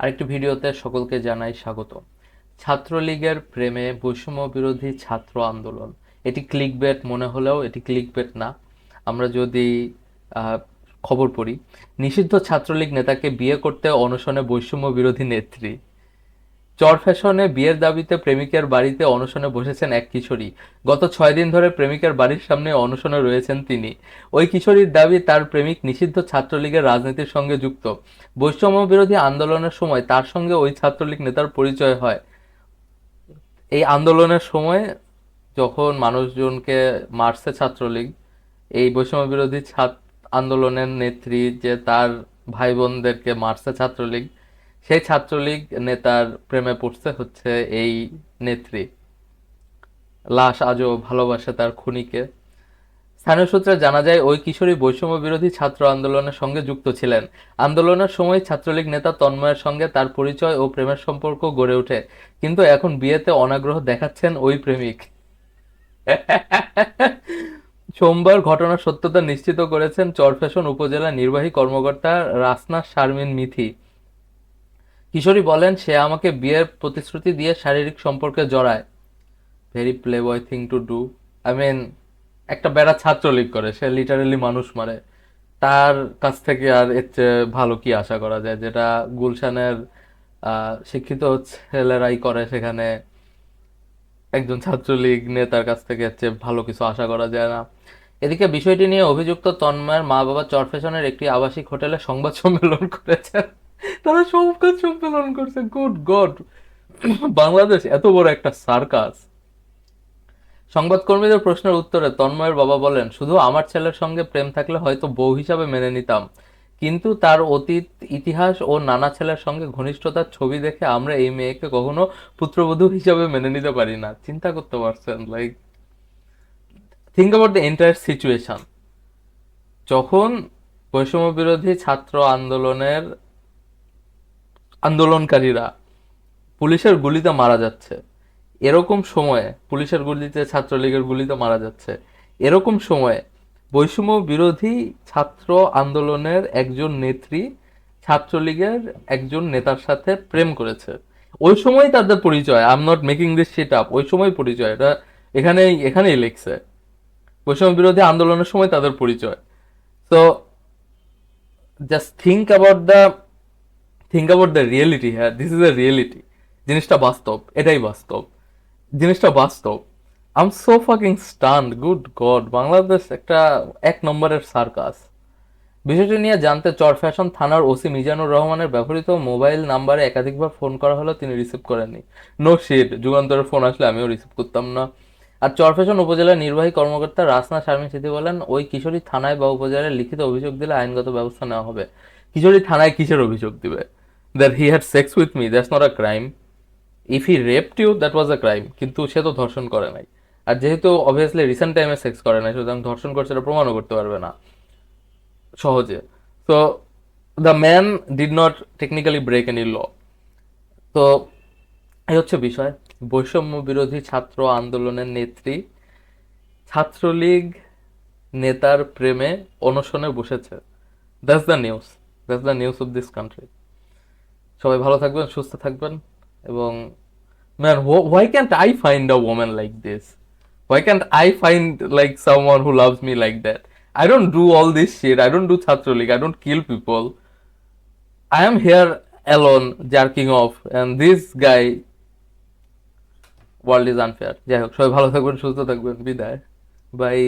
আরেকটি ভিডিওতে সকলকে জানাই স্বাগত। ছাত্রলীগের প্রেমে বৈষম্য বিরোধী ছাত্র আন্দোলন। এটি ক্লিক বেট মনে হলেও এটি ক্লিক বেট না। আমরা যদি খবর পড়ি, নিষিদ্ধ ছাত্রলীগ নেতাকে বিয়ে করতে অনশনে বৈষম্য বিরোধী নেত্রী চর ফ্যাশনে বিয়ের দাবিতে প্রেমিকের বাড়িতে অনশনে বসেছেন এক কিশোরী। গত ছয় দিন ধরে প্রেমিকের বাড়ির সামনে অনশনে রয়েছেন তিনি। ওই কিশোরীর দাবি, তার প্রেমিক নিষিদ্ধ ছাত্রলীগের রাজনীতির সঙ্গে যুক্ত। বৈষম্য বিরোধী আন্দোলনের সময় তার সঙ্গে ওই ছাত্রলীগ নেতার পরিচয় হয়। এই আন্দোলনের সময় যখন মানুষজনকে মারছে ছাত্রলীগ, এই বৈষম্য বিরোধী ছাত্র আন্দোলনের নেত্রী যে তার ভাই বোনদেরকে মারছে ছাত্রলীগ সেই ছাত্রলীগ নেতার প্রেমে পড়ছে হচ্ছে এই নেত্রী। লাশ আজও ভালোবাসে তার খুনিকে। স্থানীয় সূত্রে জানা যায়, ওই কিশোরী বৈষম্য বিরোধী ছাত্র আন্দোলনের সঙ্গে যুক্ত ছিলেন। আন্দোলনের সময় ছাত্রলীগ নেতা তন্ময়ের সঙ্গে তার পরিচয় ও প্রেমের সম্পর্ক গড়ে ওঠে। কিন্তু এখন বিয়েতে অনাগ্রহ দেখাচ্ছেন ওই প্রেমিক। সোমবার ঘটনার সত্যতা নিশ্চিত করেছেন চরফ্যাশন উপজেলা নির্বাহী কর্মকর্তা রাসনা শারমিন মিথি। কিশোরী বলেন, সে আমাকে বিয়ের প্রতিশ্রুতি দিয়ে শারীরিক সম্পর্কে জড়ায়। Very playboy thing to do I mean একটা বেড়া ছাত্রলীগ করে, সে লিটারেলি মানুষ মারে। তার কাছ থেকে আর এর চেয়ে ভালো কি আশা করা যায়? যেটা গুলশানের শিক্ষিত ছেলেরাই করে সেখানে একজন ছাত্রলীগ নেতার কাছ থেকে এর চেয়ে ভালো কিছু আশা করা যায় না। এদিকে বিষয়টি নিয়ে অভিযুক্ত তন্ময়ের মা বাবা চরফেশনের একটি আবাসিক হোটেলে সংবাদ সম্মেলন করেছেন। তারা সংবাদ সম্মেলন করছে। গুড গড বাংলাদেশ এত বড় একটা সার্কাস। সংবাদকর্মীদের প্রশ্নের উত্তরে তন্ময়ের বাবা বলেন, শুধু আমার ছেলের সঙ্গে প্রেম থাকলে হয়তো বউ হিসাবে মেনে নিতাম। কিন্তু তার অতীত, ইতিহাস ও নানা ছেলের সঙ্গে ঘনিষ্ঠতার ছবি দেখে আমরা এই মেয়েকে কখনো পুত্রবধূ হিসাবে মেনে নিতে পারি না। চিন্তা করতে পারছেন like think about the entire situation যখন বৈষম্য বিরোধী ছাত্র আন্দোলনের আন্দোলনকারীরা পুলিশের গুলিতে মারা যাচ্ছে। এরকম সময়ে পুলিশের গুলিতে, ছাত্রলীগের গুলিতে মারা যাচ্ছে। এরকম সময়ে বৈষম্য বিরোধী ছাত্র আন্দোলনের একজন নেত্রী ছাত্রলীগের একজন নেতার সাথে প্রেম করেছে। ওই সময় তাদের পরিচয়। I am not making this shit up ওই সময় পরিচয়। এটা এখানেই এখানেই লিখছে। বৈষম্য বিরোধী আন্দোলনের সময় তাদের পরিচয়। তো just think about the think about the reality হ্যাঁ দিস ইজ দ্য রিয়েলিটি জিনিসটা বাস্তব এটাই বাস্তব জিনিসটা বাস্তব আম so fucking stunned good god Bangladesh একটা এক নম্বরের সার্কাস। বিষয়টি নিয়ে জানতে চর ফ্যাশন থানার ওসি মিজানুর রহমানের ব্যবহৃত মোবাইল নাম্বারে একাধিকবার ফোন করা হলেও তিনি রিসিভ করেননি। নো শিট যুগান্তরের ফোন আসলে আমিও রিসিভ করতাম না। আর চরফ্যাশন উপজেলার নির্বাহী কর্মকর্তা রাসনা শারমিন সিদ্ধি বলেন, ওই কিশোরী থানায় বা উপজেলায় লিখিত অভিযোগ দিলে আইনগত ব্যবস্থা নেওয়া হবে। কিশোরী থানায় কিসের অভিযোগ দিবে? That he had sex with me that's not a crime if he raped you that was a crime কিন্তু সে তো ধর্ষণ করে নাই। আর যেহেতু অবভিয়াসলি রিসেন্ট টাইমে সেক্স করে নাই, সুতরাং ধর্ষণ করছে এটা প্রমাণও করতে পারবে না। সহজে। তো the man did not technically break an any law তো এই হচ্ছে বিষয়। বৈষম্য বিরোধী ছাত্র আন্দোলনের নেত্রী ছাত্রলীগ নেতার প্রেমে অনশনে বসেছে। That's the news that's the news of this country সবাই ভালো থাকবেন, সুস্থ থাকবেন এবং man why can't I find a woman like this why can't I find like someone who loves me like that I don't do all this shit I don't do Chhatra League I don't kill people I am here alone jerking off, and this guy, world is unfair. যাই হোক, সবাই ভালো থাকবেন, সুস্থ থাকবেন, বিদায়। By